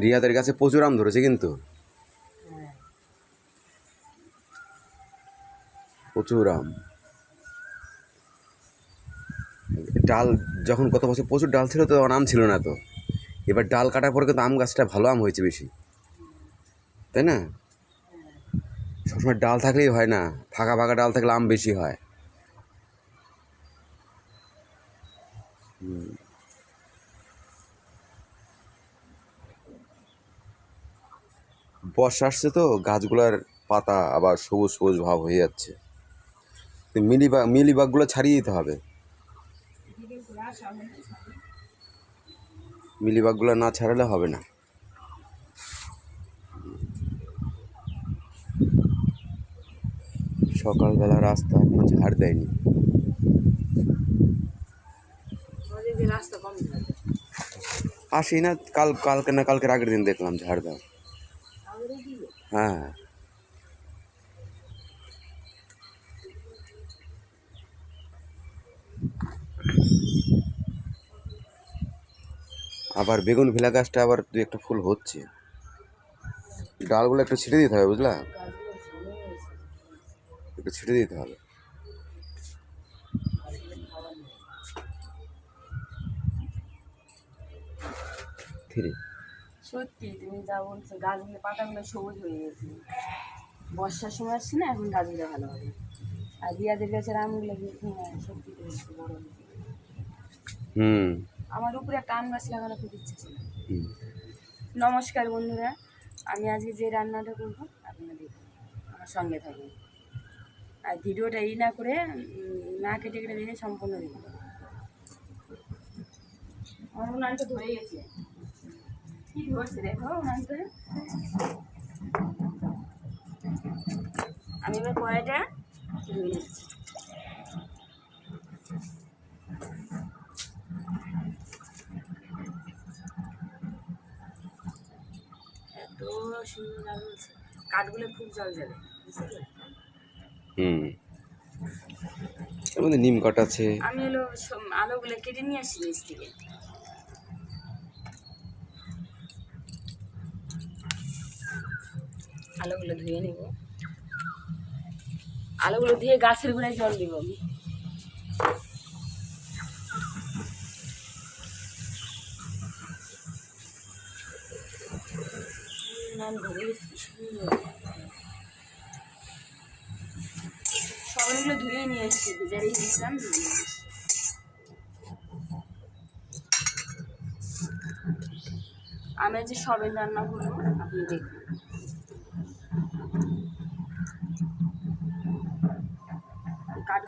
রিয়াদের কাছে প্রচুর আম ধরেছে কিন্তু। প্রচুর আম। ডাল যখন গত বছর প্রচুর ডাল ছিল তো তখন আম ছিল না তো। এবার ডাল কাটার পরে কিন্তু আম গাছটা ভালো আম হয়েছে বেশি। তাই না? সবসময় ডাল থাকলেই হয় না। ফাঁকা ফাঁকা ডাল থাকলে আম বেশি হয়। হুম। বর্ষা আসছে তো, গাছগুলার পাতা আবার সবুজ সবুজ ভাব হয়ে যাচ্ছে। তো মিলিবাগ মিলিবাগগুলো ছাড়িয়ে দিতে হবে। মিলিবাগগুলো না ছাড়ালে হবে না। সকালবেলা রাস্তা এখনও ঝাড় দেয়নি। আসি না, কাল, কালকে না, কালকের আগের দিন দেখলাম ঝাড় দাও আমাদের দিকে হ্যাঁ। আবার বেগুন ভিলা গাছটা আবার দু একটা ফুল হচ্ছে। ডালগুলো একটু ছিঁড়ে দিতে হবে, বুঝলা? একটু ছিঁড়ে দিতে হবে। থ্রি সত্যি তুমি যা বলছো গাছগুলো পাতাগুলো সবুজ হয়ে গেছে। বর্ষার সময় আসছে না এখন গাছগুলো ভালো হবে। আর রিয়াদের গাছের আমগুলো হ্যাঁ, সত্যি বড় হুম। আমার উপরে একটা আম গাছ লাগানো খুব ইচ্ছে ছিল। নমস্কার বন্ধুরা আমি আজকে যে রান্নাটা করব আপনারা দেখুন আমার সঙ্গে থাকুন। আর ভিডিওটা এই না করে না কেটে কেটে দেখে সম্পূর্ণ দেখুন। আমার উনানটা ধরে গেছে। কি ধরছে দেখো আমি এবার কড়াইটা ধুয়ে নিচ্ছি। এত সুন্দর লাগছে কাঠগুলো খুব জল যাবে হুম। মধ্যে নিম কাঠ আছে? আমি হলো আলুগুলো কেটে নিয়ে আসি নিচ থেকে আলুগুলো ধুয়ে নেব। আলুগুলো ধুয়ে গাছের গোড়ায় জল দিব আমি। সবগুলো ধুয়ে নিয়ে এসেছি, বেজারেই দিয়েছিলাম, ধুয়ে আমি যে সবের রান্না করব আপনি দেখুন এই কাঠগুলো খুব জলে বাদাম হুম। তো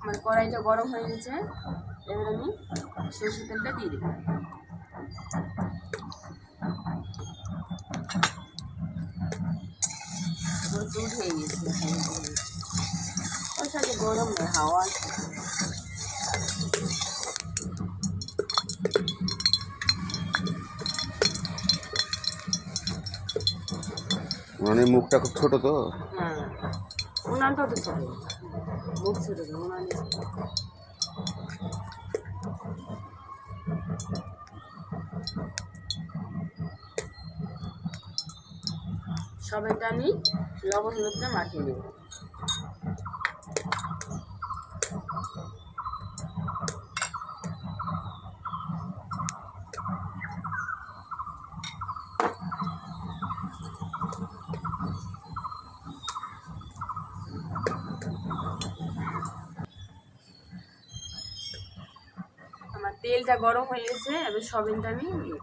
আমার কড়াইটা গরম হয়ে গেছে। এবার আমি সরষের তেলটা দিয়ে দেবো। দুধ হয়ে গেছে। ওর সাথে গরম নয় হাওয়া মানে মুখটা খুব ছোট তো? হ্যাঁ। উনানটাও তো। ছোটো মুখ ছোটো তো উনানে ছোটো সবাইটা আমি লবণ হলুদটা মাখিয়ে দেবো তেলটা গরম হয়ে গেছে এবার সবেনটা আমি দিয়ে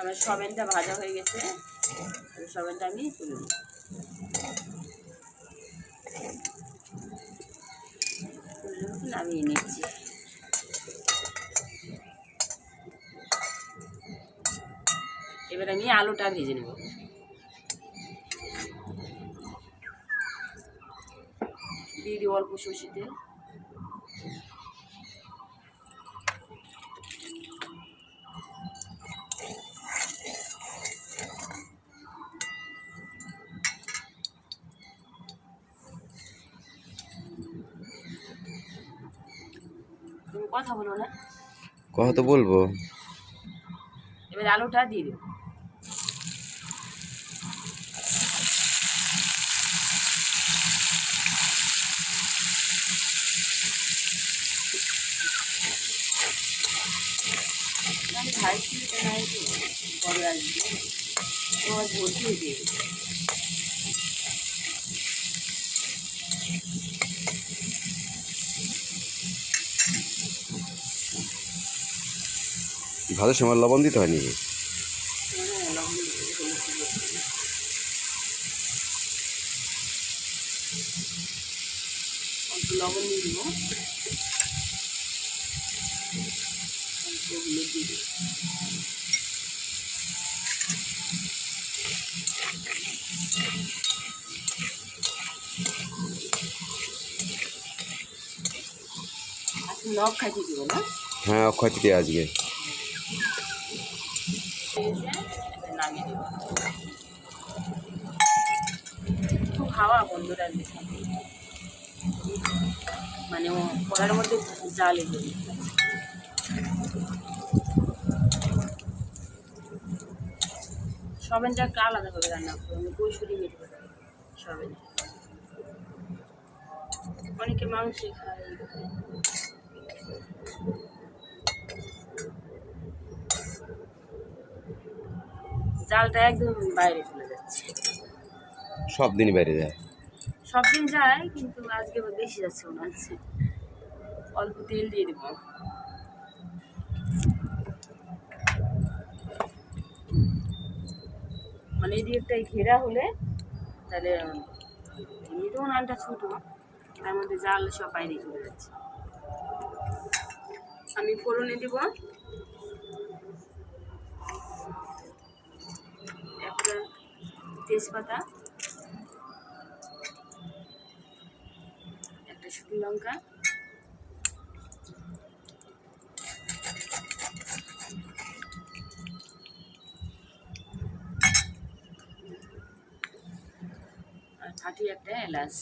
আমার সবেনটা ভাজা হয়ে গেছে। সবেনটা আমি তুলে নেব, নামিয়ে নিচ্ছি এবার আমি আলুটা ভেজে নেব দিয়ে দিই অল্প সর্ষে তুমি কথা বলো না। কথা তো বলব। এবার আলুটা দিয়ে দেবো। তো কবে আসবে তোমার দিয়ে ভাতের সময় লবণ দিতে হয়নি হ্যাঁ, লবণ দিয়ে দেবে, হলুদ দিয়ে দেবে। অল্প লবণ দিয়ে দেবো অল্প হলুদ দিয়ে দেবো আজকে নখ দিব না হ্যাঁ অক্ষয় তৃতীয় আজকে নামিয়ে দেবো খুব হাওয়া বন্ধুরা মানে ও কড়ার মধ্যে জাল এগুলো সবেনটা একটা আলাদাভাবে রান্না করব আমি কৈশুরি মেটে সবেন। অনেকে মাংস খায়। জালটা একদম বাইরে চলে যাচ্ছে। সব দিনই বাইরে যায়। সব দিন যায়, কিন্তু আজকে বেশি যাচ্ছে মনে হচ্ছে। অল্প তেল দিয়ে দেবো। মানে এই দিকটাই ঘেরা হলে তাহলে, এমনিতেও নানটা ছোটো, তার মধ্যে জাল সব বাইরে চলে যাচ্ছে। আমি ফোড়নে দেবো। একটা তেজপাতা। শুকনো লঙ্কা। আর ফাটি একটা এলাচ।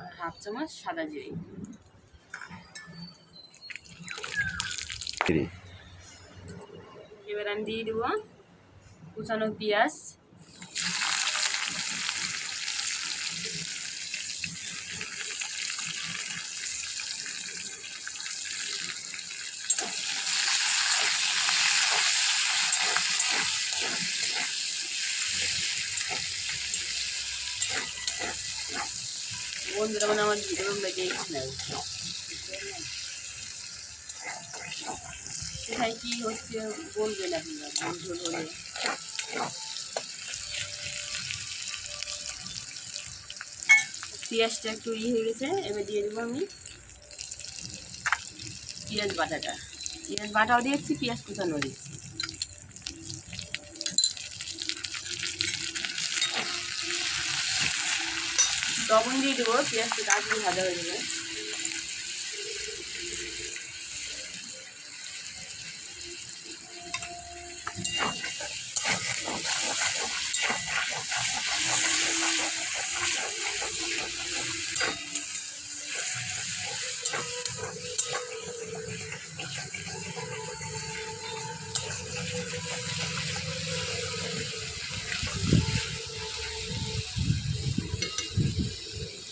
আর হাফ চামচ সাদা জিরে। এবার আমি দিয়ে দেবো কুচানো পেঁয়াজ বন্ধুরা মানে আমার দেখছি না সেটাই কি হচ্ছে বলবেন আপনারা বন্ধু হলে পেঁয়াজটা একটু ই হয়ে গেছে, এবার দিয়ে দেবো আমি পেঁয়াজ বাটাটা। পেঁয়াজ বাটাও দিয়েছি, পেঁয়াজ কুচানো দিচ্ছি লবণ দিয়ে দেবো, পেঁয়াজটা তাড়াতাড়ি ভাজা হয়ে যাবে।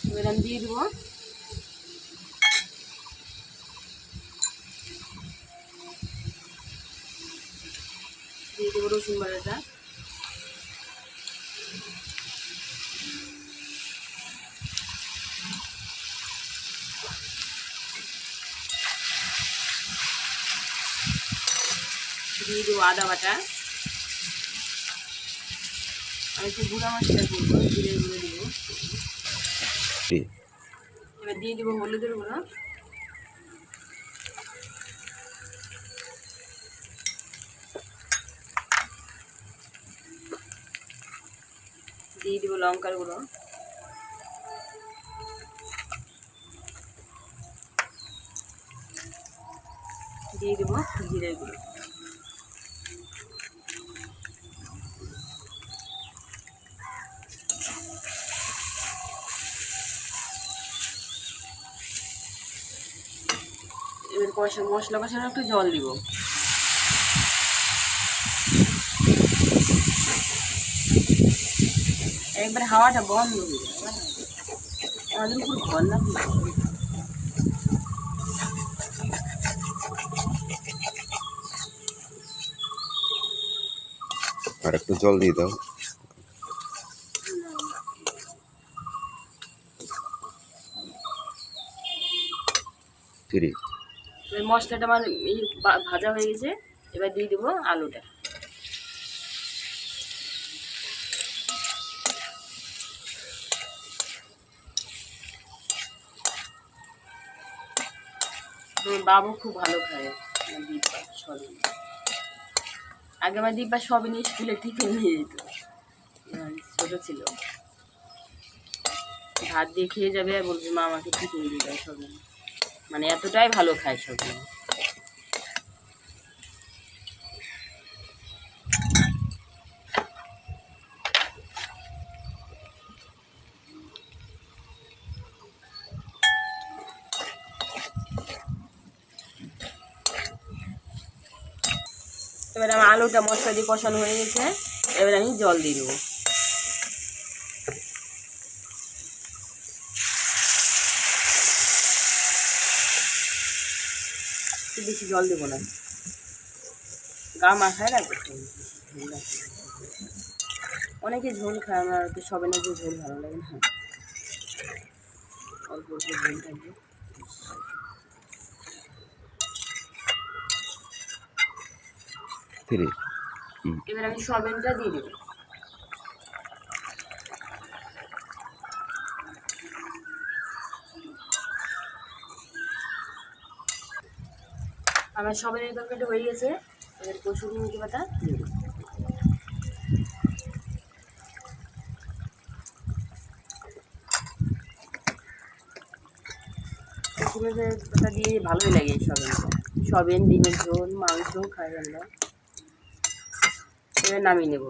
এবার আমি দিয়ে দেবো। দিয়ে দেবো রসুন বাটাটা। দিয়ে দেবো আদা বাটা আমি একটু গুঁড়া মশলা করব জিরে গুঁড়ো দেবো জি এবার দিয়ে দেবো হলুদের গুঁড়ো দিয়ে দেবো লঙ্কার গুঁড়ো দিয়ে দেবো জিরের গুঁড়ো কষা মশলা কষানো একটু জল দিব। একবার হাওয়াটা বন্ধ হয়ে যাবে আমাদের উপর না আর একটু জল দিয়ে দাও। এবার মশলাটা আমার এই ভাজা হয়ে গেছে, এবার দিয়ে দেবো আলুটা। বাবু খুব ভালো খায় দীপা সবই। আগে আমার দীপা সবই নিয়ে স্কুলে টিফিন নিয়ে যেত। ছোট ছিল। ভাত দিয়ে খেয়ে যাবে আর বলবে, মা, আমাকে টিফিন দিয়ে দেয় সবই। মানে এতটাই ভালো খায় সবই এবার আমার আলুটা মশলা দিয়ে কষানো হয়ে গেছে। এবার আমি জল দিয়ে দেবো। বেশি জল দেবো না। গা মাখায় না অনেকে ঝোল খায় আমার তো সবে না যে ঝোল ভালো লাগে না। অল্প অল্প ঝোল থাকবে এবার আমি সবেনটা দিয়ে দেবো। আমার সবের তরকারিটা হয়ে গেছে। এবার কসুরি মেথি পাতা। দেবো মেথি পাতা দিয়ে ভালোই লাগে সবেন সবেন, ডিমের ঝোল, মাংস খাই আমরা এবার নামিয়ে নেব